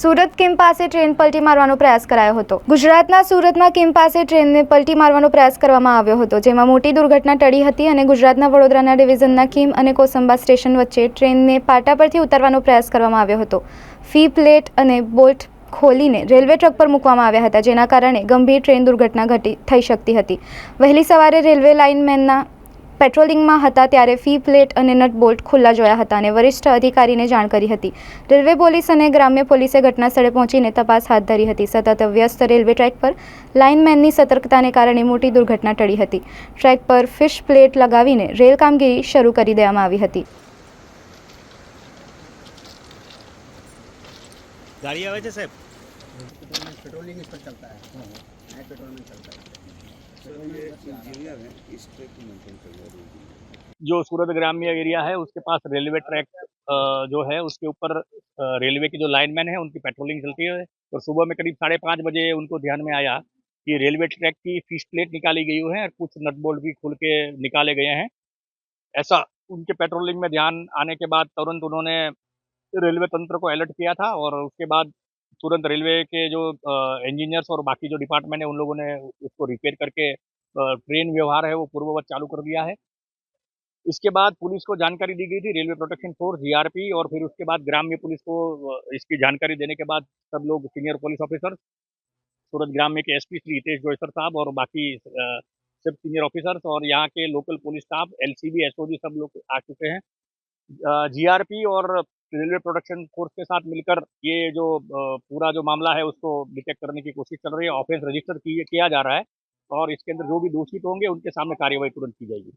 Surat Kim પાસે train પલટી મારવાનો પ્રયાસ કરાયો હતો. ગુજરાતના સુરતમાં કિમ પાસે ટ્રેનને પલટી મારવાનો પ્રયાસ કરવામાં આવ્યો હતો, જેમાં મોટી દુર્ઘટના ટળી હતી અને ગુજરાતના વડોદરાના ડિવિઝનના કિમ અને કોસંબા સ્ટેશન વચ્ચે ટ્રેનને પાટા પરથી ઉતારવાનો પ્રયાસ કરવામાં આવ્યો હતો. ફી પ્લેટ અને બોલ્ટ ખોલીને રેલવે ટ્રેક પર મૂકવામાં આવ્યા હતા, જેના કારણે ગંભીર ટ્રેન દુર્ઘટના ઘટી, થઈ શકતી હતી. વહેલી સવારે રેલવે લાઇનમેનના પેટ્રોલિંગમાં હતા ત્યારે ફી પ્લેટ અને નટ બોલ્ટ ખુલ્લા જોયા હતા અને વરિષ્ઠ અધિકારીને જાણ કરી હતી. રેલવે પોલીસ અને ગ્રામ્ય પોલીસે ઘટનાસ્થળે પહોંચીને તપાસ હાથ ધરી હતી. સતત વ્યસ્ત રેલવે ટ્રેક પર લાઇનમેનની સતર્કતાને કારણે મોટી દુર્ઘટના ટળી હતી. ટ્રેક પર ફિશ પ્લેટ લગાવીને રેલ કામગીરી શરૂ કરી દેવામાં આવી હતી. ગાડી આવે છે સાહેબ? पेट्रोलिंग पेट्रोलिंग इस पर चलता है। नाइट पेट्रोल में चलता है। जो सूरत ग्राम्य एरिया है उसके पास रेलवे ट्रैक जो है उसके ऊपर रेलवे की जो लाइनमैन है उनकी पेट्रोलिंग चलती है। और सुबह में करीब साढ़े पाँच बजे उनको ध्यान में आया कि रेलवे ट्रैक की फ़िश प्लेट निकाली गई है और कुछ नट बोल्ट भी खुल के निकाले गए हैं। ऐसा उनके पेट्रोलिंग में ध्यान आने के बाद तुरंत उन्होंने रेलवे तंत्र को अलर्ट किया था और उसके बाद तुरंत रेलवे के जो इंजीनियर्स और बाकी जो डिपार्टमेंट है, उन लोगों ने उसको रिपेयर करके ट्रेन व्यवहार है वो पूर्ववत चालू कर दिया है। इसके बाद पुलिस को जानकारी दी गई थी, रेलवे प्रोटेक्शन फोर्स जीआरपी और फिर उसके बाद ग्राम्य पुलिस को इसकी जानकारी देने के बाद सब लोग सीनियर पुलिस ऑफिसर सूरत ग्राम्य के एसपी श्री हितेश जोयसर साहब और बाकी सब सीनियर ऑफिसर्स और यहाँ के local police staff LCB SOG सब लोग आ चुके हैं। जीआरपी और रेलवे प्रोडक्शन फोर्स के साथ मिलकर ये जो पूरा जो मामला है उसको डिटेक्ट करने की कोशिश चल रही है, ऑफेंस रजिस्टर किया जा रहा है और इसके अंदर जो भी दोषित होंगे उनके सामने कार्यवाही तुरंत की जाएगी।